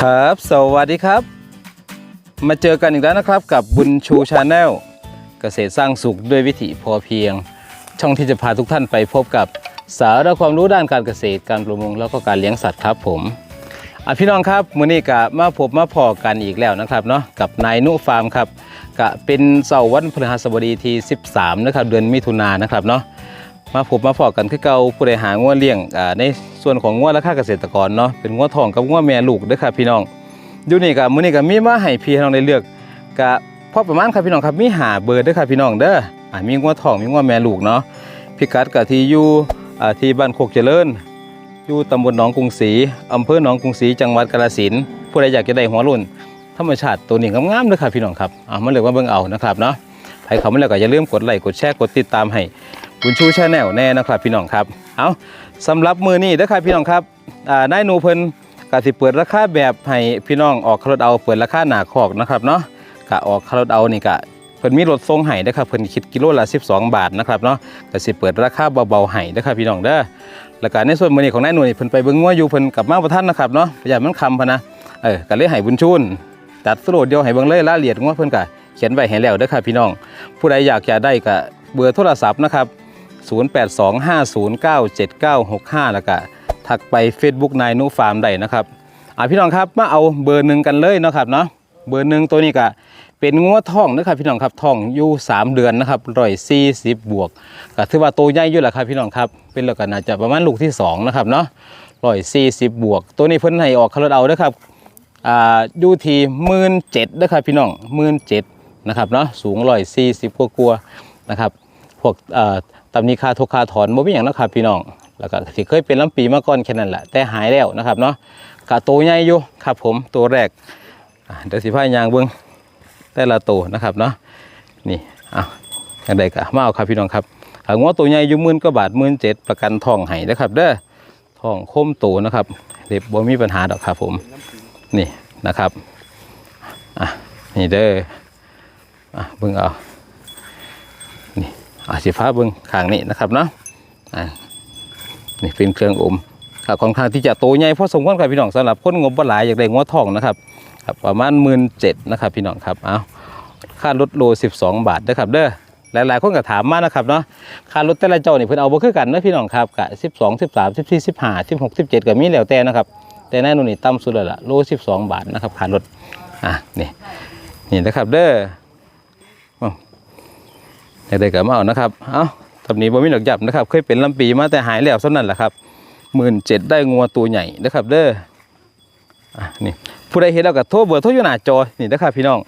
ครับ สวัสดีครับ มาเจอกันอีกแล้วนะครับกับบุญชูชาแนลเกษตรสร้างสุขด้วยวิถีพอเพียง ช่องที่จะพาทุกท่านไปพบกับสาระความรู้ด้านการเกษตรการประมงแล้วก็การเลี้ยงสัตว์ครับผมอะพี่น้องครับมื้อนี้ก็มาพบมาพอกันอีกแล้วนะครับเนาะกับนายนุฟาร์มครับก็เป็นเสาร์วันพฤหัสบดีที่ 13นะครับเดือนมิถุนายนนะครับเนาะ มาพบมาพอกันคือเก่าผู้ใดหางัวเลี้ยงอ่าในส่วนของงัวราคาเกษตรกรเนาะเป็นงัวทองกับงัวแม่ลูกเด้อครับพี่น้องอยู่นี่ก็มื้อนี้ก็มีมาให้พี่น้องได้เลือกก็พอประมาณครับพี่น้องครับมีหาเบอร์เด้อครับพี่น้องเด้ออ่ามีงัวทองมีงัวแม่ลูกเนาะพิกัดก็ที่อยู่อ่าที่บ้านโคกเจริญอยู่ตำบลหนองกรุงศรีอำเภอหนองกรุงศรีจังหวัดกาฬสินธุ์ผู้ใดอยากจะได้หัวรุ่นธรรมชาติตัวนี้งามๆเด้อครับพี่น้องครับอ่ามาเลือกมาเบิ่งเอานะครับเนาะใครเข้ามาแล้วก็อย่าลืมกดไลค์กดแชร์กดติดตามให้ บุญชูชาแนลแน่นะครับพี่น้องครับ เอาสำหรับมือนี้เด้อครับพี่น้องครับอ่านายหนูเพิ่นกสิเปิดราคาแบบให้พี่น้องออกคารถเอาเปิดราคาหนาคอกนะครับเนาะกะออกคารถเอานี่กะเพิ่นมีรถทรงให้เด้ครับเพิ่นคิดกิโลละ 12 บาทนะครับเนาะกสิเปิดราคาเบาๆให้เด้ครับพี่น้องเด้อแล้วก็ในส่วนมือนี้ของนายหนูนี่เพิ่นไปเบิ่งงัวอยู่เพิ่นกลับมาบ่ทันนะครับเนาะพยายามมันคำพะนะเออก็เลยให้บุญชูนตัดสโลดเดียวให้เบิ่งเลยรายละเอียดงัวเพิ่นก็เขียนไว้ให้แล้วเด้อครับพี่น้อง ผู้ใดอยากจะได้ก็เบอร์โทรศัพท์นะครับ 0825097965 แล้วก็ทักไป Facebook นายนุฟาร์มได้นะครับอ่าพี่น้องครับมาเอาเบอร์หนึ่งกันเลยนะครับเนาะเบอร์หนึ่งตัวนี้ก็เป็นงัวท่องนะครับพี่น้องครับท่องอยู่3 เดือนนะครับร้อยสี่สิบบวกก็ถือว่าโตใหญ่อยู่แหละครับพี่น้องครับเป็นแล้วก็น่าจะประมาณลูกที่2นะครับเนาะร้อยสี่สิบบวก ตัวนี้เพิ่นให้ออกคาร์ดเอาด้อครับอ่าอยู่ที่หมื่นเจ็ดเด้อครับพี่น้องหมื่นเจ็ดนะครับเนาะสูงร้อยสี่สิบกว่าๆนะครับ พวกตำนิคาทุกคาถอนบ่มีหยังนะครับพี่น้องแล้วก็ที่เคยเป็นลำปีมาก่อนแค่นั้นแหละแต่หายแล้วนะครับเนาะกะโตวใหญ่อยู่ครับผมตัวแรกเดี๋ยวสิพายางเบิ่งแต่ละตัวนะครับเนาะนี่อะอย่างใดก็มาเอาครับพี่น้องครับหากว่าตัวใหญ่อยู่มื่นก็บาทมื่นเจ็ดประกันทองให้นะครับ เด้อทองคมโตนะครับเด็บบ่มีปัญหาดอกครับผมนี่นะครับอะนี่เด้ออะเบิ่งเอา อาสีฟ้าเบิ้งข้างนี้นะครับเนาะอ่านี่เป็นเครื่องอมก็ค่อนข้างที่จะโตใหญ่พอสมควรครับพี่น้องสำหรับคนงบบ่หลายอยากได้งัวทองนะครับครับประมาณหมื่นเจ็ดนะครับพี่น้องครับเอาค่ารถโล 12 บาทนะครับเด้อหลายๆคนก็ถามมานะครับเนาะค่ารถแต่ละเจ้านี่เพิ่นเอาบ่คือกันนะพี่น้องครับกะ12 13 14 15 16 17ก็มีแล้วแต่นะครับ แต่แน่นอนนี่ต่ำสุดแล้วล่ะโล 12 บาทนะครับค่ารถอะนี่นี่นะครับเด้อ อยากได้ก็มาเอานะครับ เอ้าตำนี้บ่มีดอกจับนะครับ เคยเป็นลำปีมาแต่หายแล้วเท่านั้นแหละครับหมื่นเจ็ดได้งัวตัวใหญ่นะครับ เด้ออะนี่ผู้ใดเห็นแล้วก็โทรเบอร์โทรอยู่หน้าจอนี่นะครับพี่น้อง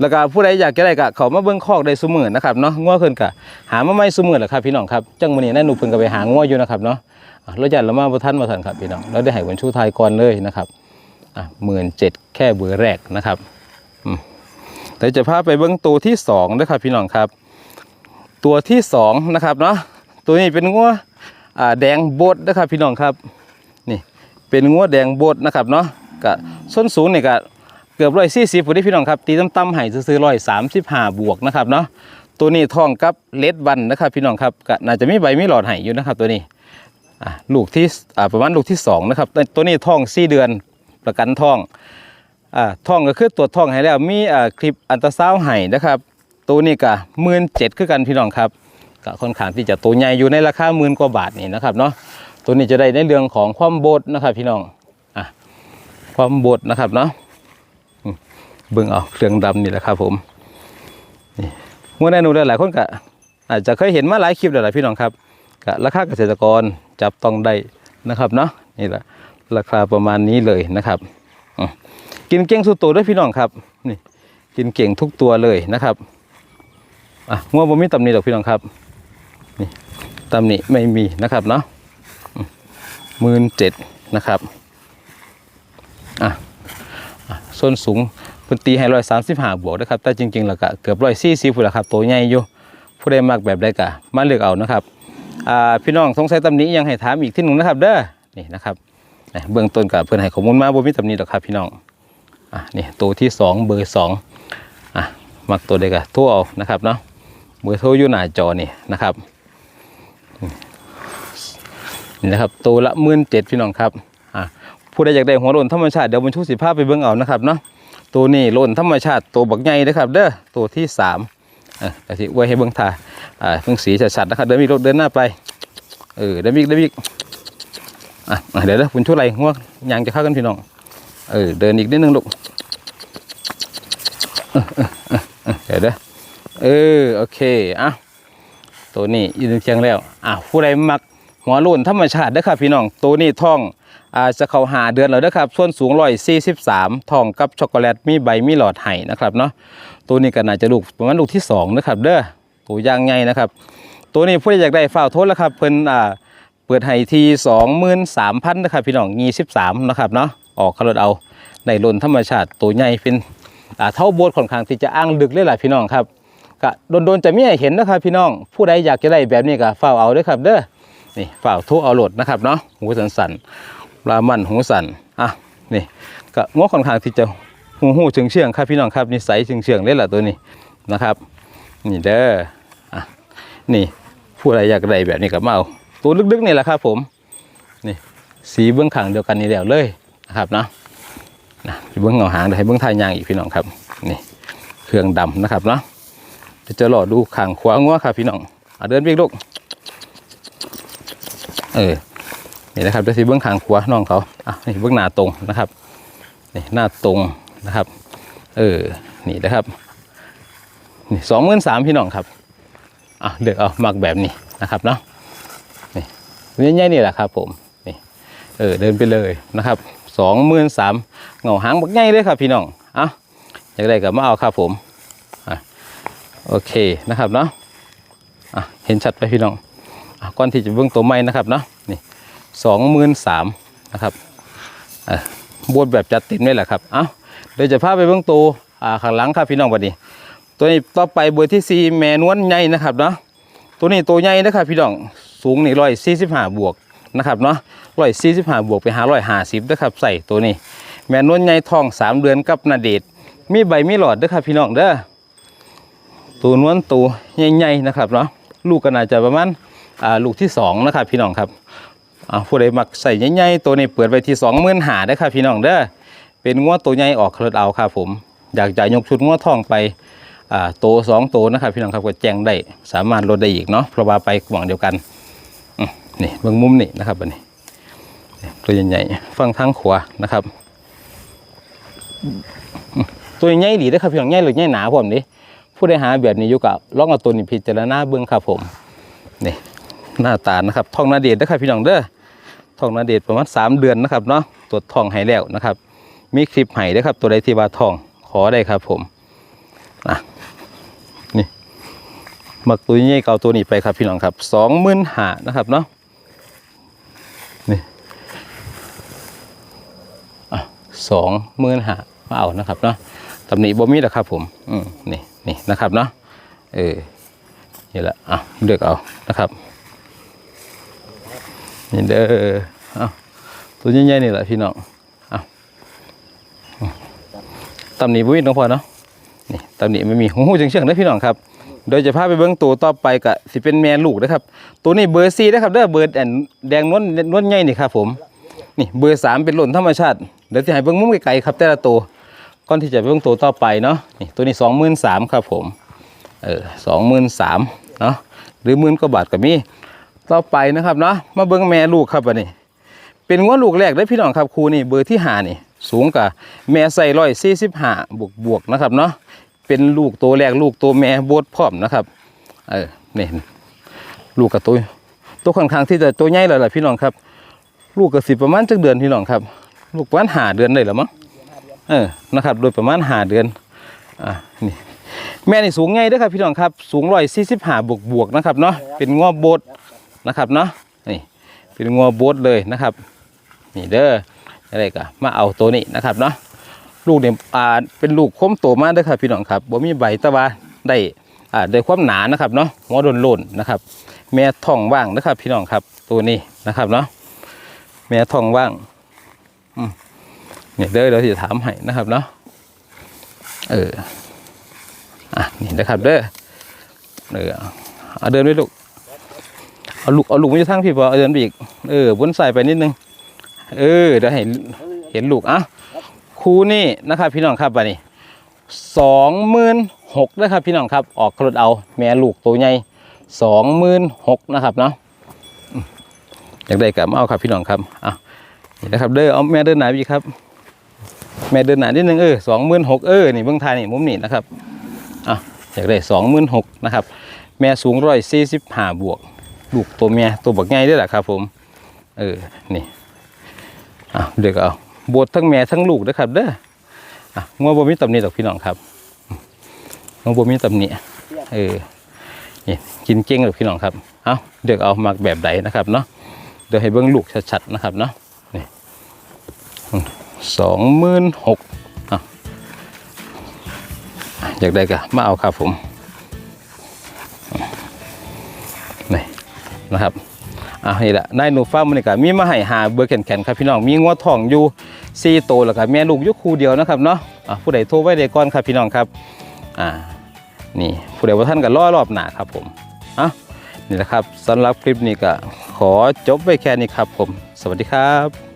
แล้วก็ผู้ใดอยากจะได้ก็เขามาเบิ่งคอกได้ซุมื้อนะครับเนาะงัวเพิ่นก็หามาไม่ซุมื้อแหละครับพี่น้องครับจังมื้อนี้นายหนูเพิ่นก็ไปหางัวอยู่นะครับเนาะเราจัดละมาบ่ทันบ่ทันครับพี่น้องเราได้ให้วันชูไทยก่อนเลยนะครับอะ17,000แค่เบอร์แรกนะครับอืมเดี๋ยวจะพาไปเบิ่งตัวที่สองนะครับพี่น้องครับ ตัวที่สองนะครับเนาะตัวนี้เป็นงัวแดงโบดนะครับพี่น้องครับนี่เป็นงัวแดงโบดนะครับเนาะกะส้นสูงนี่ยกะเกือบร้อยสี่สิบพอดีพี่น้องครับตีต่ำๆให้ซื้อร้อยสามสิบห้าบวกนะครับเนาะตัวนี้ทองกับเลดวันนะครับพี่น้องครับกะน่าจะมีใบมีหลอดให้อยู่นะครับตัวนี้ลูกที่ประมาณลูกที่สองนะครับตัวนี้ทองสี่เดือนประกันทองอ่าทองก็คือตรวจทองให้แล้วมีอ่าคลิปอันตราซาวให้นะครับ ตัวนี้ก็หมื่นเจ็ดคือกันพี่น้องครับก็ค่อนข้างที่จะตัวใหญ่อยู่ในราคาหมื่นกว่าบาทนี่นะครับเนาะตัวนี้จะได้ในเรื่องของความโบดนะครับ พี่น้องอะความโบดนะครับเนาะเบิ่งเอาเครื่องดำนี่แหละครับ ผมนี่เมื่อแน่นูหลายๆคนก็อาจจะเคยเห็นมาหลายคลิปแล้วแหละพี่น้องครับก็ราคาเกษตรกรจับต้องได้นะครับเนาะนี่แหละราคาประมาณนี้เลยนะครับกินเก่งสุดโตวด้วยพี่น้องครับนี่กินเก่งทุกตัวเลยนะครับ อะงัวบ่มีตำหนิดอกพี่น้องครับนี่ตำหนิไม่มีนะครับเนาะหมื่นเจ็ดนะครับอะอะส้นสูงพื้นตีให้ร้อยสามสิบห้าบวกนะครับแต่จริงๆแล้วก็เกือบร้อยสี่สิบผู้ละครับตัวใหญ่อยู่ผู้ใดมากแบบใดก็มาเลือกเอานะครับอ่าพี่น้องสงสัยตำหนิยังให้ถามอีกที่หนึ่งนะครับเด้อนี่นะครับเบื้องต้นกับเพื่อนให้ข้อมูลมาบ่มีตำหนิดอกครับพี่น้องอะนี่ตัวที่สองเบอร์สองอะมักตัวใดก็โทั่วเอานะครับเนาะ เบอร์โทรอยู่หน้าจอนี่นะครับนี่นะครับตัวละหมื่นเจ็ดพี่น้องครับอะผู้ใดอยากได้หัวโลนธรรมชาติเดี๋ยวมันชูสิภาพไปเบิ่งเอานะครับเนาะตัวนี้โลนธรรมชาติตัวบักใหญ่นะครับเด้อตัวที่สามเออแต่ที่ไว้ให้เบิ่งท่าอ่าเบิ่งสีชัดๆนะครับเดินมีรถเดินหน้าไปเออเดินมีเดินมีอะอะเดี๋ยวเด้อคุณชูไรง่วงยางจะเข้ากันพี่น้องเออเดินอีกนิดนึงลูกเออเออเออเออเดี๋ยวเด้อ เออโอเคอะตัวนี้ยืนเชียงแล้วอะผู้ใดมักหัวโล้นธรรมชาติเด้ครับพี่น้องตัวนี้ท้องอาจะเข้าหาเดือนแล้วเด้ครับส่วนสูงร้อยสี่สิบสามทองกับช็อกโกแลตมีใบมีหลอดไห้นะครับเนาะตัวนี้ก็น่าจะลูกประมาณลูกที่สองนะครับเด้อตัวยางไงนะครับ ตัวนี้ผู้ใดอยากได้ฝ้าโทษแล้วครับเพิ่นอ่าเปิดให้ที่สองหมื่นสามพันนะครับพี่น้องยี่สิบสามนะครับเนาะออกคารถเอาในโลนธรรมชาติตัวใหญ่เป็นอ่าเท่าโบสค่อนข้างที่จะอ้างดึกเลยล่ะพี่น้องครับ ก็โดนๆจะมีให้เห็นนะครับพี่น้องผู้ใดอยากจะได้แบบนี้ก็ฝ้าเอาด้อครับ เด้อนี่เฝ่าทุเอาโหลดนะครับเนาะหูสันสันปลามันหูสันอะนี่ก็งอค่อนข้างที่จะหูหูเชิงเชื่องครับพี่น้องครับนิสัยเชิงเชื่องเลยล่ะตัวนี้นะครับ นี่เด้ออะนี่ผู้ใดอยากได้แบบนี้ก็มาเอาตัวลึกๆนี่แหละครับผมนี่สีเบื้องขางเดียวกันนี่แล้วเลยนะครับเนาะนะเบื้องเงาหางเดี๋ยวให้เบื้องทายยางอีกพี่น้องครับนี่เครื่องดำนะครับเนาะ ดี๋ยวจะรอดูขางขวางัวครับพี่น้องอะเดินไปกลูกเออนี่นะครับจะสีเบื้องขางขวาน้องเขาอะนี่เบื้องหน้าตรงนะครับนี่หน้าตรงนะครับ เออนี่นะครับนี่สองหมื่นสามพี่น้องครับอะเลือกเอาหมักแบบนี้นะครับเนาะนี่ง่ายๆนี่แหละครับผมนี่เออเดินไปเลยนะครับสองหมื่นสามเงาหางบักง่ายเลยครับพี่น้องอะอยากได้กับมาเอาครับผม โอเคนะครับเนาะะเห็นชัดไปพี่น้องอก่อนที่จะเบื้องตัวไม้นะครับเนาะนี่สองหมื่นสามนะครับบวดแบบจัดเต็มเลยแหละครับ เอ้าเดี๋ยวจะพาไปเบื้องตัวข้างหลังครับพี่น้องบัดนี้ ตัวนี้ต่อไปเบอร์ที่สี่แม่นวลใหญ่นะครับเนาะตัวนี้ตัวใหญ่นะครับพี่น้องสูงหนี่งร้อยสี่สิบห้าบวกนะครับเนาะร้อยสี่สิบห้าบวกไปหาร้อยห้าสิบนะครับใส่ตัวนี้ แม่นวลใหญ่ทองสามเดือนกับนาเดชมีใบมีหลอดด้อครับพี่น้องเด้อ ตัวนวลตัวใหญ่ๆนะครับเนาะลูกก็น่าจะประมาณอ่าลูกที่สองนะครับพี่น้องครับอ่าผู้ใดมักใส่ใหญ่ๆตัวนี้เปิดไปที่สองหมื่นหาได้ครับพี่น้องเด้อเป็นงวดตัวใหญ่ออกเคลดเอาครับผม อยากจะยกชุดงวดทองไปอ่าโตสองโตนะครับพี่น้องครับก็แจ้งได้สามารถลดได้อีกเนาะเพราะว่าไปหวังเดียวกันนี่เบื้องมุมนี่นะครับอันนี้ตัวใหญ่ๆฟังทางขวานะครับ ตัวใหญ่ดีนะครับพี่น้องใหญ่หรือใหญ่หนาผมนี่ ผู้ใดหาแบบนี้อยู่กับลองเอาตัวนี้พิจารณาเบื้องครับผมนี่หน้าตานะครับทองนาเดชนะครับพี่น้องเด้อทองนาเดชประมาณสามเดือนนะครับเนาะตรวจทองให้แล้วนะครับ มีคลิปให้ด้วยครับ ตัวใดที่ว่าทองขอได้ครับผมอะนี่หมักตัวนี้เก่าตัวนี้ไปครับพี่น้องครับสองหมื่นหานะครับเนาะนี่อะสองหมื่นหามาเอานะครับเนาะ ตำหนิบ่มีหรอกครับ ผมอืมนี่นี่นะครับเนาะเออนี่แหละอะเลือกเอานะครับนี่เด้อเอาตัวใหญ่ๆนี่แหละพี่น้องเอาตำหนิบุ้ยน้องพอเนาะนี่ตำหนิไม่มีหูหูเฉียงๆนะพี่น้องครับโดยจะพาไปเบิ้งตัวต่อไปกะสิเป็นแม่ลูกนะครับ ตัวนี้เบอร์ซีนะครับเด้อเบอร์แอนแดงนวลนวลใหญ่นี่ครับผม นี่เบอร์สามเป็นหล่นธรรมชาติเดี๋ยวจะให้เบิ้งมุมไกลๆครับแต่ละตัว ก่อนที่จะไปเบิ้งตัวต่อไปเนาะนี่ตัวนี้สองหมื่นสามครับผมเออสองหมื่นสามเนาะหรือหมื่นกว่าบาทก็มีต่อไปนะครับเนาะมาเบิ้งแม่ลูกครับอันนี้เป็นงวดลูกแรกได้พี่น้องครับครูนี่เบอร์ที่หานี่สูงกับแม่ใส่ร้อยสี่สิบห้าบวกบวกนะครับเนาะเป็นลูกตัวแรกลูกตัวแม่บดพร้อมนะครับเออนี่ลูกกับตัวตัวค่อนข้างที่จะตัวใหญ่แล้วล่ะพี่น้องครับ ลูกกับสิบประมาณจักเดือนพี่น้องครับ ลูกประมาณหาเดือนได้หรือมั้ง เออนะครับ โดยประมาณหาเดือนอะนี่แม่นี่สูงไงเด้อครับพี่น้องครับ สูงร้อยสี่สิบห้าบวกบวกนะครับเนาะเป็นงอโบดนะครับเนาะนี่เป็นงอโบดเลยนะครับ นี่เด้ออะไรก็มาเอาตัวนี้นะครับเนาะลูกเนี่ยอ่าเป็นลูกคมโตมากเด้อครับพี่น้องครับบ่มีใบตะวาได้อ่าได้ความหนานะครับเนาะหัวโดนโลนนะครับ แม่ท้องว่างนะครับ พี่น้องครับ ตัวนี้นะครับเนาะแม่ท้องว่างอืม เนี่ยเด้อเดี๋ยวจะถามให้นะครับเนาะเอออะนี่นะครับเด้อเออเอาเดินไปลูกเอาลูกเอาลูกมาอยู่ทางพี่พอเอาเดินไปอีกเออบนใสายไปนิดนึงเออเดี๋ยวให้เห็นลูกอะคูนี่นะครับพี่น้องครับบัดนี้สองหมื่นหกนะครับพี่น้องครับออกกรดเอาแม่ลูกตัวใหญ่สองหมื่นหกนะครับเนาะอยากได้กับมาเอาครับพี่น้องครับอะนี่นะครับเด้อเอาแม่เดินไหนพี่ครับ แม่เดินหนานิดนึงเออสองหมื่นหกเออนี่เบื้องไทายนี่มุมนี่นะครับอะอยากได้สองหมื่นหกนะครับ แม่สูงร้อยสี่สิบห้าบวกลูกตัวเมียตัวบักใหญ่ด้วยแหละครับ ผม เออนี่อะเดี๋ยวก็เอาบวชทั้งแม่ทั้งลูกนะครับ เด้ออะงัวบ่มีตำหนิดอกพี่น้องครับงัวบ่มีตำหนิเออนี่กินเก่งหรอกพี่น้องครับเอาเดี๋ยวเอามาแบบใดนะครับเนาะเดี๋ยวให้เบิ่งลูกชัดๆนะครับเนาะนี่ สองหมื่นหกอะอยากได้ก็มาเอาครับผมนี่นะครับอะนี่แหละนายหนูฟ้าร์มนี่ก็มีมาให้หาเบอร์แข็งๆครับพี่น้องมีงัวทองอยู่สี่โตวแล้วก็แม่ลูกยู่คู่เดียวนะครับเนาะอะผู้ใดโทรไว้ได้ก่อนครับพี่น้องครับอ่านี่ผู้ใดว่าท่านก็รอรอบหนาครับผมอะนี่แหละครับสำหรับคลิปนี้ก็ขอจบไว้แค่นี้ครับผม สวัสดีครับ